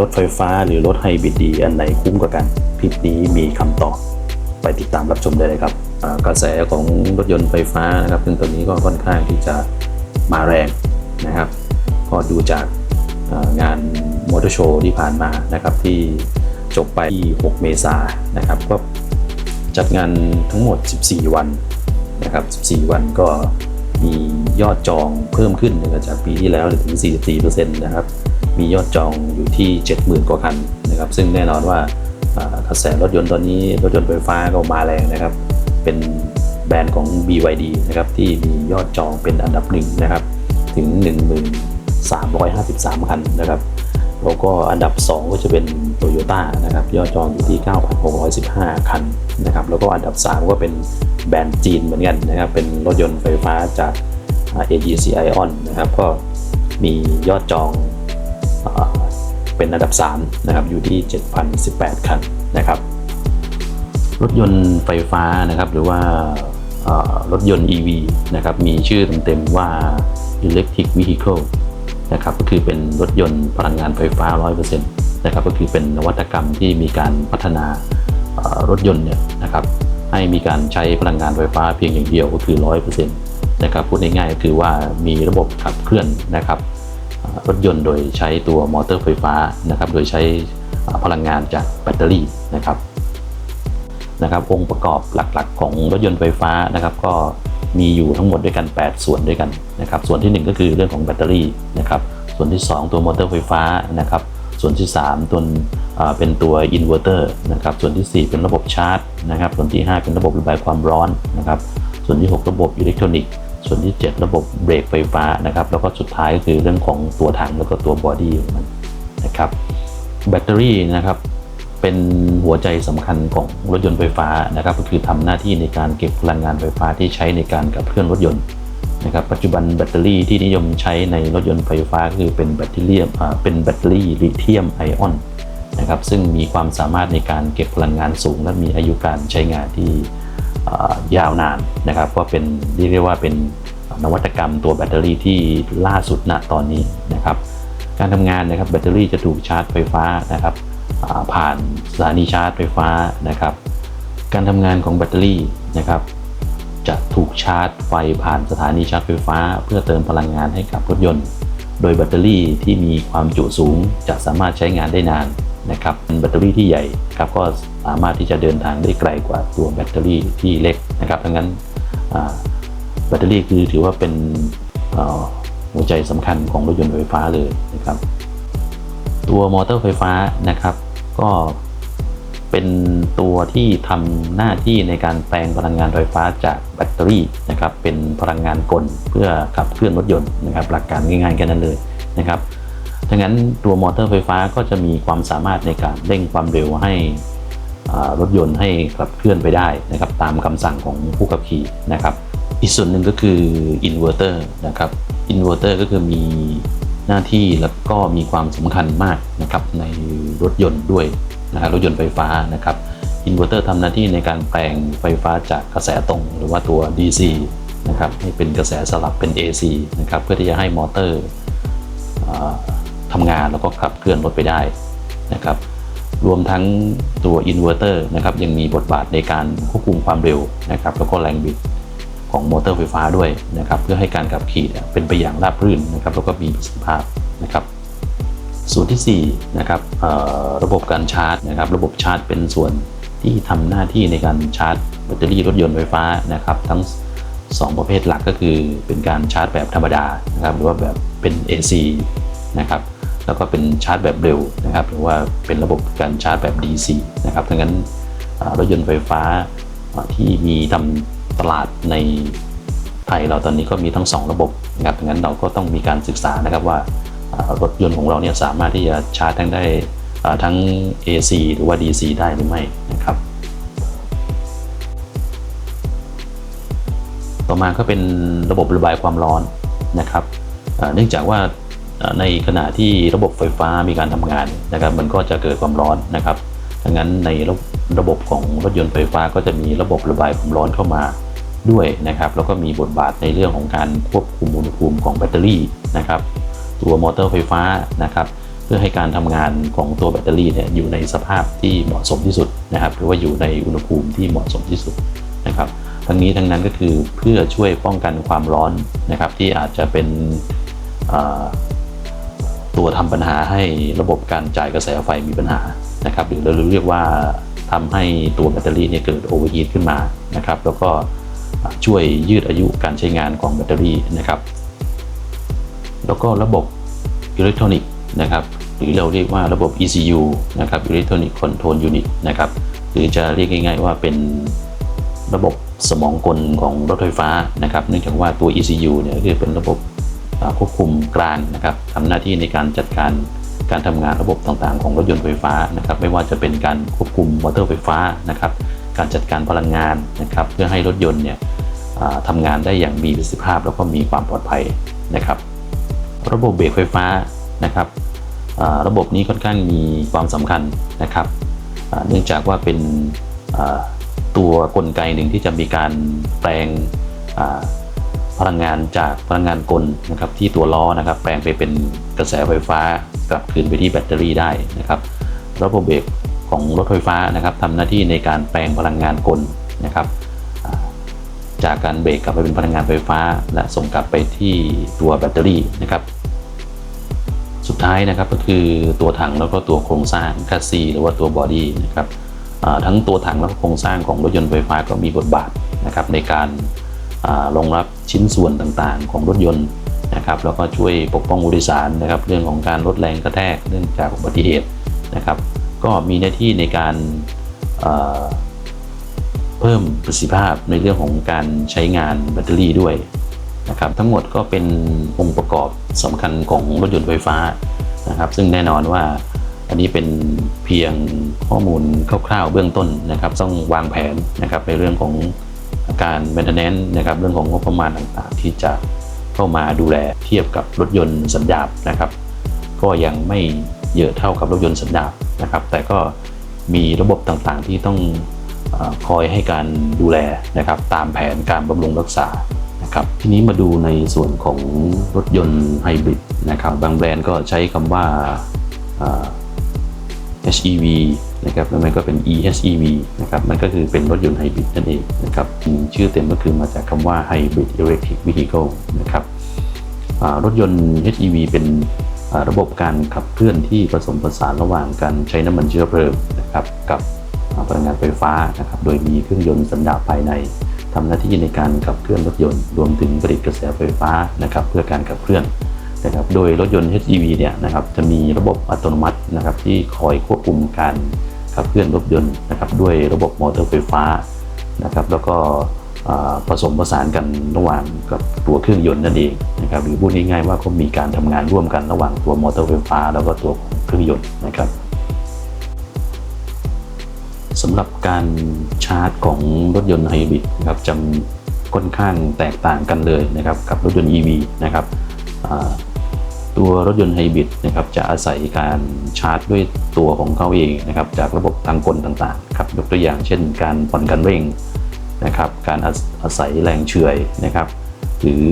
รถไฟฟ้าหรือรถไฮบริดดีอันไหนคุ้มกว่ากันคลิปนี้มีคำตอบไปติดตามรับชมได้เลยครับกระแสของรถยนต์ไฟฟ้านะครับซึ่งตอนนี้ก็ค่อนข้างที่จะมาแรงนะครับ ก็ดูจากงานมอเตอร์โชว์ที่ผ่านมานะครับที่จบไปที่ 6 เมษายนนะครับก็จัดงานทั้งหมด 14 วันนะครับ 14 วันก็มียอดจองเพิ่มขึ้นนะครับจากปีที่แล้วถึง 44%นะครับ มียอดจองอยู่ที่ 70,000 กว่าคันนะครับ ซึ่งแน่นอนว่ากระแสรถยนต์ตอนนี้รถยนต์ไฟฟ้าก็มาแรงนะครับ เป็นแบรนด์ของ BYD นะครับที่มียอดจองเป็นอันดับหนึ่งนะครับ ถึง 1353 คันนะครับแล้วก็อันดับ 2 ก็จะเป็น Toyota นะครับยอดจองอยู่ที่ 9,615 คันนะครับแล้วก็อันดับ 3 ก็เป็นแบรนด์จีนเหมือนกันนะครับ เป็นรถยนต์ไฟฟ้าจาก AGC Ion นะครับ ก็มียอดจอง เป็นอันดับ3นะครับอยู่ที่ 7,018 คันนะครับ รถยนต์ไฟฟ้านะครับหรือว่ารถยนต์ EV นะครับมีชื่อเต็มๆว่า Electric Vehicle นะครับก็คือเป็นรถยนต์พลังงานไฟฟ้า 100%นะครับก็คือเป็นนวัตกรรมที่มีการพัฒนารถยนต์เนี่ยนะครับให้มีการใช้พลังงานไฟฟ้าเพียงอย่างเดียวก็คือ 100%นะครับพูดง่ายๆก็คือว่ามีระบบขับเคลื่อนนะครับ รถยนต์โดยใช้ตัวมอเตอร์ไฟฟ้านะครับ โดยใช้พลังงานจากแบตเตอรี่นะครับนะครับองค์ประกอบหลักๆ ของรถยนต์ไฟฟ้านะครับก็มีอยู่ทั้งหมดด้วยกัน 8 ส่วนด้วยกันนะครับ ส่วนที่ 1 ก็คือเรื่องของแบตเตอรี่นะครับ ส่วนที่ 2 ตัวมอเตอร์ไฟฟ้านะครับ ส่วนที่ 3 ตัวเป็นตัวอินเวอร์เตอร์นะครับ ส่วนทีสี่4 เป็นระบบชาร์จนะครับ ส่วนที่ 5 เป็นระบบระบายความร้อนนะครับ ส่วนที่ 6 ระบบอิเล็กทรอนิกส์ ส่วนที่ 7 ระบบเบรกไฟฟ้านะครับแล้วก็สุดท้ายก็คือเรื่องของตัวถังแล้วก็ตัวบอดี้ของมันนะครับแบตเตอรี่นะครับเป็นหัวใจสำคัญของรถยนต์ไฟฟ้านะครับก็คือทำหน้าที่ในการเก็บพลังงานไฟฟ้าที่ใช้ในการขับเคลื่อนรถยนต์นะครับปัจจุบันแบตเตอรี่ที่นิยมใช้ในรถยนต์ไฟฟ้าคือเป็นแบตเตอรี่อ่าเป็นแบตเตอรี่ลิเธียมไอออนนะครับซึ่งมีความสามารถในการเก็บพลังงานสูง และมีอายุการใช้งานที่ ยาวนานนะครับก็เป็นเรียกว่าเป็นนวัตกรรมตัวแบตเตอรี่ที่ล่าสุดณตอนนี้นะครับการทำงานนะครับแบตเตอรี่จะถูกชาร์จไฟฟ้านะครับผ่านสถานีชาร์จไฟฟ้านะครับ การทำงานของแบตเตอรี่นะครับ จะถูกชาร์จไฟผ่านสถานีชาร์จไฟฟ้า เพื่อเติมพลังงานให้กับรถยนต์ โดยแบตเตอรี่ที่มีความจุสูงจะสามารถใช้งานได้นาน นะครับเป็นแบตเตอรี่ที่ใหญ่ครับก็สามารถที่จะเดินทางได้ไกลกว่าตัวแบตเตอรี่ที่เล็กนะครับดังนั้นแบตเตอรี่คือถือว่าเป็นหัวใจสำคัญของรถยนต์ไฟฟ้าเลยนะครับ ตัวมอเตอร์ไฟฟ้านะครับก็เป็นตัวที่ทำหน้าที่ในการแปลงพลังงานไฟฟ้าจากแบตเตอรี่นะครับเป็นพลังงานกลเพื่อขับเคลื่อนรถยนต์นะครับหลักการง่ายๆแค่นั้นเลยนะครับ ดังนั้นตัวมอเตอร์ไฟฟ้าก็จะมีความสามารถในการเร่งความเร็วให้รถยนต์ให้ขับเคลื่อนไปได้นะครับตามคำสั่งของผู้ขับขี่นะครับอีกส่วนหนึ่งก็คืออินเวอร์เตอร์นะครับอินเวอร์เตอร์ก็คือมีหน้าที่แล้วก็มีความสำคัญมากนะครับในรถยนต์ด้วยนะฮะรถยนต์ไฟฟ้านะครับอินเวอร์เตอร์ทำหน้าที่ในการแปลงไฟฟ้าจากกระแสตรง หรือว่าตัว DC นะครับให้เป็นกระแสสลับเป็น AC นะครับเพื่อที่จะให้มอเตอร์ ทำงานแล้วก็ขับเคลื่อนรถไปได้นะครับรวมทั้งตัวอินเวอร์เตอร์นะครับยังมีบทบาทในการควบคุมความเร็วนะครับแล้วก็แรงบิดของมอเตอร์ไฟฟ้าด้วยนะครับเพื่อให้การขับขี่เป็นไปอย่างราบรื่นนะครับแล้วก็มีประสิทธิภาพนะครับส่วนที่4นะครับระบบการชาร์จนะครับระบบชาร์จเป็นส่วนที่ทำหน้าที่ในการชาร์จแบตเตอรี่รถยนต์ไฟฟ้านะครับทั้ง 2 ประเภทหลักก็คือเป็นการชาร์จแบบธรรมดานะครับหรือว่าแบบเป็น AC นะครับ แล้วก็เป็นชาร์จแบบเร็วนะครับหรือว่าเป็นระบบการชาร์จแบบ DC นะครับดังนั้นรถยนต์ไฟฟ้าที่มีทำตลาดในไทยเราตอนนี้ก็มีทั้ง 2 ระบบนะครับดังนั้นเราก็ต้องมีการศึกษานะครับว่ารถยนต์ของเราเนี่ยสามารถที่จะชาร์จทั้งได้ทั้ง AC หรือว่า DC ได้หรือไม่นะครับต่อมาก็เป็นระบบระบายความร้อนนะครับเนื่องจากว่า ในขณะที่ระบบไฟฟ้ามีการทำงานนะครับ มันก็จะเกิดความร้อนนะครับดังนั้นในระระบบของรถยนต์ไฟฟ้าก็จะมีระบบระบายความร้อนเข้ามาด้วยนะครับ แล้วก็มีบทบาทในเรื่องของการควบคุมอุณหภูมิของแบตเตอรี่นะครับ ตัวมอเตอร์ไฟฟ้านะครับ เพื่อให้การทำงานของตัวแบตเตอรี่เนี่ยอยู่ในสภาพที่เหมาะสมที่สุดนะครับ หรือว่าอยู่ในอุณหภูมิที่เหมาะสมที่สุดนะครับ ทั้งนี้ทั้งนั้นก็คือเพื่อช่วยป้องกันความร้อนนะครับ ที่อาจจะเป็น ตัวทำปัญหาให้ระบบการจ่ายกระแสไฟมีปัญหานะครับหรือเราเรียกว่าทำให้ตัวแบตเตอรี่เนี่ยเกิดโอเวอร์ฮีทขึ้นมานะครับแล้วก็ช่วยยืดอายุการใช้งานของแบตเตอรี่นะครับ แล้วก็ระบบอิเล็กทรอนิกส์นะครับหรือเราเรียกว่าระบบ ECU นะครับ Electronic Control Unit นะครับหรือจะเรียกง่าย ๆ ว่าเป็นระบบสมองกลของรถไฟฟ้านะครับ เนื่องจากว่าตัว ECU เนี่ยเรียกเป็นระบบ ควบคุมกลางนะครับทำหน้าที่ในการจัดการการทำงานระบบต่างๆ ของรถยนต์ไฟฟ้านะครับ ไม่ว่าจะเป็นการควบคุมมอเตอร์ไฟฟ้านะครับ การจัดการพลังงานนะครับ เพื่อให้รถยนต์เนี่ยทำงานได้อย่างมีประสิทธิภาพ แล้วก็มีความปลอดภัยนะครับ ระบบเบรกไฟฟ้านะครับระบบนี้ค่อนข้างมีความสำคัญนะครับเนื่องจากว่าเป็นตัวกลไกหนึ่งที่จะมีการแปลง พลังงานจากพลังงานกลนะครับที่ตัวล้อนะครับ แปลงไปเป็นกระแสไฟฟ้ากลับคืนไปที่แบตเตอรี่ได้นะครับระบบเบรกของรถไฟฟ้านะครับทำหน้าที่ในการแปลงพลังงานกลนะครับจากการเบรกกลับไปเป็นพลังงานไฟฟ้า และส่งกลับไปที่ตัวแบตเตอรี่นะครับ สุดท้ายนะครับก็คือตัวถังแล้วก็ตัวโครงสร้างคัสซีหรือว่าตัวบอดี้นะครับทั้งตัวถังแล้วก็โครงสร้างของรถยนต์ไฟฟ้าก็มีบทบาทนะครับในการ รองรับชิ้นส่วนต่างๆ ของรถยนต์นะครับแล้วก็ช่วยปกป้องผู้โดยสารนะครับ เรื่องของการลดแรงกระแทกเนื่องจากอุบัติเหตุนะครับ ก็มีหน้าที่ในการเพิ่มประสิทธิภาพในเรื่องของการใช้งานแบตเตอรี่ด้วยนะครับ ทั้งหมดก็เป็นองค์ประกอบสำคัญของรถยนต์ไฟฟ้านะครับ ซึ่งแน่นอนว่าอันนี้เป็นเพียงข้อมูลคร่าวๆเบื้องต้นนะครับ ต้องวางแผนนะครับในเรื่องของ การ maintenance นะครับเรื่องของงบประมาณต่างๆ ที่จะเข้ามาดูแลเทียบกับรถยนต์สัญญาปนะครับ ก็ยังไม่เยอะเท่ากับรถยนต์สัญญาปนะครับ แต่ก็มีระบบต่างๆที่ต้องคอยให้การดูแลนะครับ ตามแผนการบำรุงรักษานะครับทีนี้มาดูในส่วนของรถยนต์ไฮบริดนะครับบางแบรนด์ก็ใช้คำว่า HEV นะครับแล้วมันก็เป็น EHEV นะครับมันก็คือเป็นรถยนต์ไฮบริดนั่นเองนะครับชื่อเต็มก็คือมาจากคำว่า Hybrid Electric Vehicle นะครับรถยนต์ HEV เป็นระบบการขับเคลื่อนที่ผสมผสานระหว่างการใช้น้ำมันเชื้อเพลิงนะครับกับพลังงานไฟฟ้านะครับโดยมีเครื่องยนต์สันดาปภายในทำหน้าที่ในการขับเคลื่อนรถยนต์รวมถึงผลิตกระแสไฟฟ้านะครับเพื่อการขับเคลื่อน นะครับโดยรถยนต์ HEV เนี่ยนะครับจะมีระบบอัตโนมัตินะครับที่คอยควบคุมการขับเคลื่อนรถยนต์นะครับด้วยระบบมอเตอร์ไฟฟ้านะครับแล้วก็ผสมผสานกันระหว่างกับตัวเครื่องยนต์นั่นเองนะครับหรือพูดง่ายๆว่าก็มีการทำงานร่วมกันระหว่างตัวมอเตอร์ไฟฟ้า แล้วก็ตัวเครื่องยนต์นะครับสำหรับการชาร์จของรถยนต์ไฮบริดนะครับจะค่อนข้างแตกต่างกันเลยนะครับกับรถยนต์ EV นะครับ ตัวรถยนต์ไฮบริดนะครับจะอาศัยการชาร์จด้วยตัวของเขาเองนะครับจากระบบทางกลต่างๆครับยกตัวอย่างเช่น การผ่อนคันเร่งนะครับการอาอาศัยแรงเฉื่อยนะครับ หรือ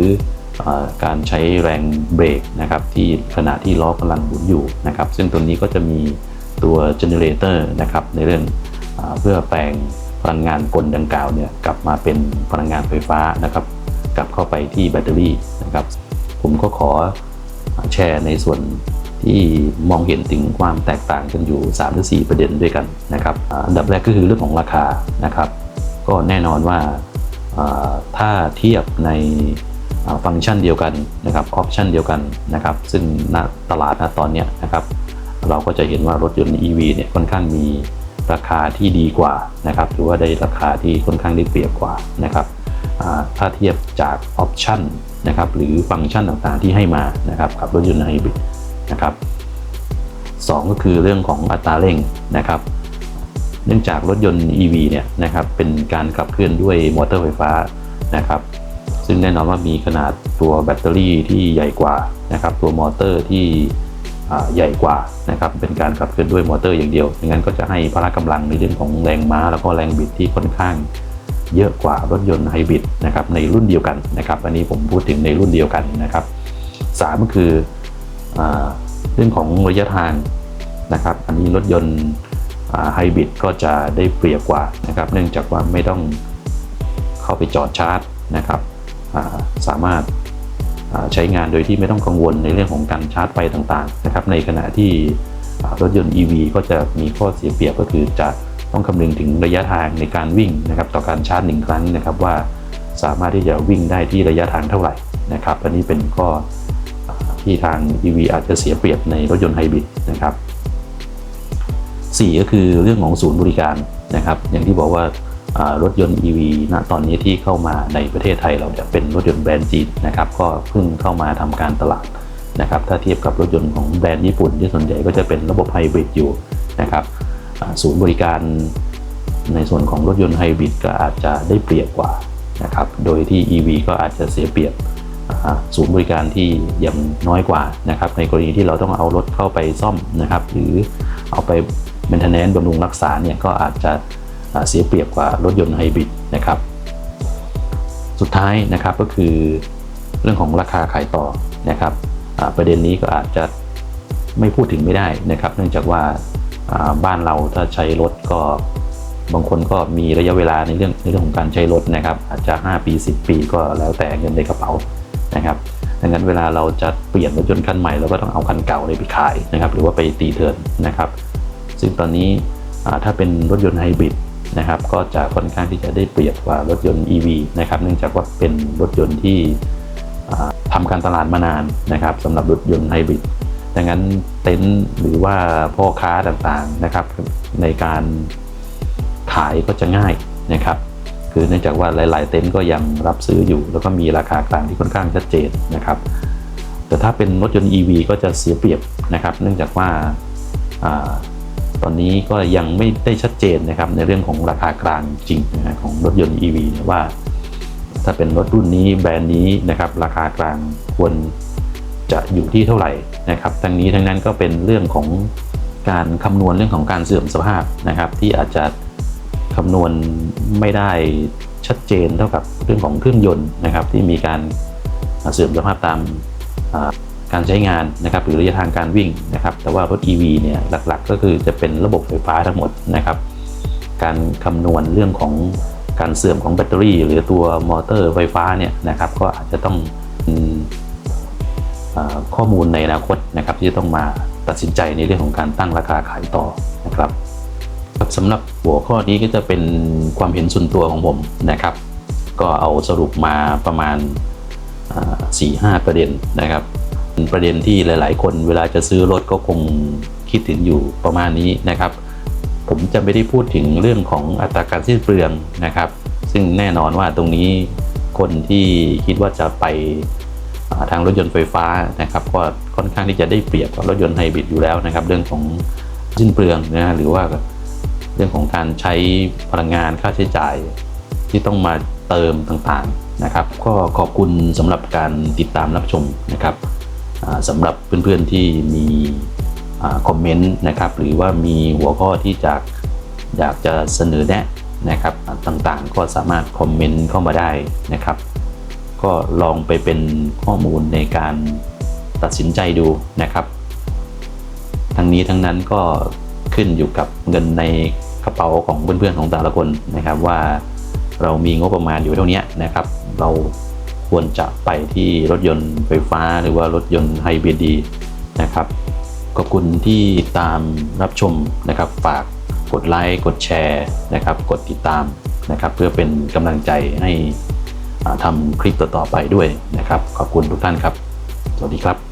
อการใช้แรงเบรกนะครับที่ขณะที่ล้อกำลังหมุนอยู่นะครับ ซึ่งตัวนี้ก็จะมีตัวเจเนเรเตอร์นะครับในเรื่องอเพื่อแปลงพลังงานกลดังกล่าวเนี่ยกลับมาเป็นพลังงานไฟฟ้านะครับ กลับเข้าไปที่แบตเตอรี่นะครับ ผมก็ขอ แชร์ในส่วนที่มองเห็นถึงความแตกต่างกันอยู่3หรือ4ประเด็นด้วยกันนะครับอันดับแรกก็คือเรื่องของราคานะครับ ก็แน่นอนว่าถ้าเทียบในฟังก์ชันเดียวกันนะครับออปชันเดียวกันนะครับ ซึ่งณตลาดณตอนนี้นะครับเราก็จะเห็นว่ารถยนต์ EV เนี่ยค่อนข้างมีราคาที่ดีกว่านะครับหรือว่าได้ราคาที่ค่อนข้างได้เปรียบกว่านะครับถ้าเทียบจากออปชัน นะครับหรือฟังก์ชันต่างๆที่ให้มานะครับกับรถยนต์ไฮบริดนะครับสองก็คือเรื่องของอัตราเร่งนะครับ เนื่องจากรถยนต์ EV เนี่ยนะครับเป็นการขับเคลื่อนด้วยมอเตอร์ไฟฟ้านะครับ ซึ่งแน่นอนว่ามีขนาดตัวแบตเตอรี่ที่ใหญ่กว่านะครับตัวมอเตอร์ที่ใหญ่กว่านะครับเป็นการขับเคลื่อนด้วยมอเตอร์อย่างเดียวดังนั้นก็จะให้พละกำลังในเรื่องของแรงม้าแล้วก็แรงบิดที่ค่อนข้าง เยอะกว่ารถยนต์ไฮบริดนะครับในรุ่นเดียวกันนะครับ อันนี้ผมพูดถึงในรุ่นเดียวกันนะครับสามก็คืออเรื่องของระยะทางนะครับ อันนี้รถยนต์ไฮบริดก็จะได้เปรียบกว่านะครับ เนื่องจากว่าไม่ต้องเข้าไปจอดชาร์จนะครับาสามารถาใช้งานโดยที่ไม่ต้องกังวลในเรื่องของการชาร์จไฟต่างๆนะครับ ในขณะที่รถยนต์ EV ก็จะมีข้อเสียเปรียบก็คือจะ ต้องคำนึงถึงระยะทางในการวิ่งนะครับต่อการชาร์จหนึ่งครั้งนะครับว่าสามารถที่จะวิ่งได้ที่ระยะทางเท่าไหร่นะครับ อันนี้เป็นข้อที่ทาง EV อาจจะเสียเปรียบในรถยนต์ไฮบริดนะครับ4ก็คือเรื่องของศูนย์บริการนะครับ อย่างที่บอกว่ารถยนต์ EV ณตอนนี้ที่เข้ามาในประเทศไทยเราจะเป็นรถยนต์แบรนด์จีนนะครับ ก็เพิ่งเข้ามาทำการตลาดนะครับ ถ้าเทียบกับรถยนต์ของแบรนด์ญี่ปุ่นที่ส่วนใหญ่ก็จะเป็นระบบไฮบริดอยู่นะครับ ศูนย์บริการในส่วนของรถยนต์ไฮบริดก็อาจจะได้เปรียบกว่านะครับ โดยที่ EV ก็อาจจะเสียเปรียบศูนย์บริการที่ยังน้อยกว่านะครับ ในกรณีที่เราต้องเอารถเข้าไปซ่อมนะครับ หรือเอาไป maintenance บำรุงรักษาเนี่ยก็อาจจะเสียเปรียบกว่ารถยนต์ไฮบริดนะครับ สุดท้ายนะครับก็คือเรื่องของราคาขายต่อนะครับประเด็นนี้ก็อาจจะไม่พูดถึงไม่ได้นะครับ เนื่องจากว่า บ้านเราถ้าใช้รถก็บางคนก็มีระยะเวลาในเรื่องในเรื่องของการใช้รถนะครับ อาจจะ 5 ปี 10 ปีก็แล้วแต่เงินในกระเป๋านะครับดังนั้นเวลาเราจะเปลี่ยนรถยนต์คันใหม่เราก็ต้องเอาคันเก่าไปขายนะครับ หรือว่าไปตีเทิร์นนะครับ ซึ่งตอนนี้ถ้าเป็นรถยนต์ไฮบริดนะครับ ก็จะค่อนข้างที่จะได้เปรียบกว่ารถยนต์ EV นะครับ เนื่องจากว่าเป็นรถยนต์ที่อ่าทำการตลาดมานานนะครับสำหรับรถยนต์ไฮบริด ดังนั้นเต็นท์หรือว่าพ่อค้าต่างๆนะครับ ในการขายก็จะง่ายนะครับ คือเนื่องจากว่าหลายๆ เต็นท์ก็ยังรับซื้ออยู่ แล้วก็มีราคากลางที่ค่อนข้างชัดเจนนะครับ แต่ถ้าเป็นรถยนต์ EV ก็จะเสียเปรียบนะครับ เนื่องจากว่าอาตอนนี้ก็ยังไม่ได้ชัดเจนนะครับในเรื่องของราคากลางจริงนะของรถยนต์ EV นะว่า ถ้าเป็นรถรุ่นนี้แบรนด์นี้นะครับ ราคากลางควรจะอยู่ที่เท่าไหร่ นะครับทั้งนี้ทั้งนั้นก็เป็นเรื่องของการคำนวณเรื่องของการเสื่อมสภาพนะครับ ที่อาจจะคำนวณไม่ได้ชัดเจนเท่ากับเรื่องของเครื่องยนต์นะครับ ที่มีการเสื่อมสภาพตามการใช้งานนะครับหรือระยะทางการวิ่งนะครับ แต่ว่ารถ EV เนี่ยหลักๆ ก็คือจะเป็นระบบไฟฟ้าทั้งหมดนะครับ การคำนวณเรื่องของการเสื่อมของแบตเตอรี่ หรือตัวมอเตอร์ไฟฟ้าเนี่ยนะครับ ก็อาจจะต้อง ข้อมูลในอนาคตนะครับที่จะต้องมาตัดสินใจในเรื่องของการตั้งราคาขายต่อนะครับสำหรับหัวข้อนี้ก็จะเป็นความเห็นส่วนตัวของผมนะครับ ก็เอาสรุปมาประมาณสี่ห้าประเด็นนะครับเป็นประเด็นที่หลาย ๆ คนเวลาจะซื้อรถก็คงคิดถึงอยู่ประมาณนี้นะครับ ผมจะไม่ได้พูดถึงเรื่องของอัตราการสิ้นเปลืองนะครับ ซึ่งแน่นอนว่าตรงนี้คนที่คิดว่าจะไป ทางรถยนต์ไฟฟ้านะครับก็ค่อนข้างที่จะได้เปรียบกับรถยนต์ไฮบริดอยู่แล้วนะครับเรื่องของสิ้นเปลืองนะฮะหรือว่าเรื่องของการใช้พลังงานค่าใช้จ่ายที่ต้องมาเติมต่างๆนะครับ ก็ขอบคุณสำหรับการติดตามรับชมนะครับอ่าสำหรับเพื่อนๆที่มีอคอมเมนต์นะครับหรือว่ามีหัวข้อที่จากอยากจะเสนอแนะนะครับต่างๆ ก็สามารถคอมเมนต์เข้ามาได้นะครับ ก็ลองไปเป็นข้อมูลในการตัดสินใจดูนะครับ ทั้งนี้ทั้งนั้นก็ขึ้นอยู่กับเงินในกระเป๋าของเพื่อนๆของแต่ละคนนะครับว่าเรามีงบประมาณอยู่เท่านี้นะครับ เราควรจะไปที่รถยนต์ไฟฟ้าหรือว่ารถยนต์ไฮบริดดีนะครับขอบคุณที่ตามรับชมนะครับ ฝากกดไลค์กดแชร์นะครับ กดติดตามนะครับ เพื่อเป็นกำลังใจให้ ทำคลิปต่อๆไปด้วยนะครับ ขอบคุณทุกท่านครับ สวัสดีครับ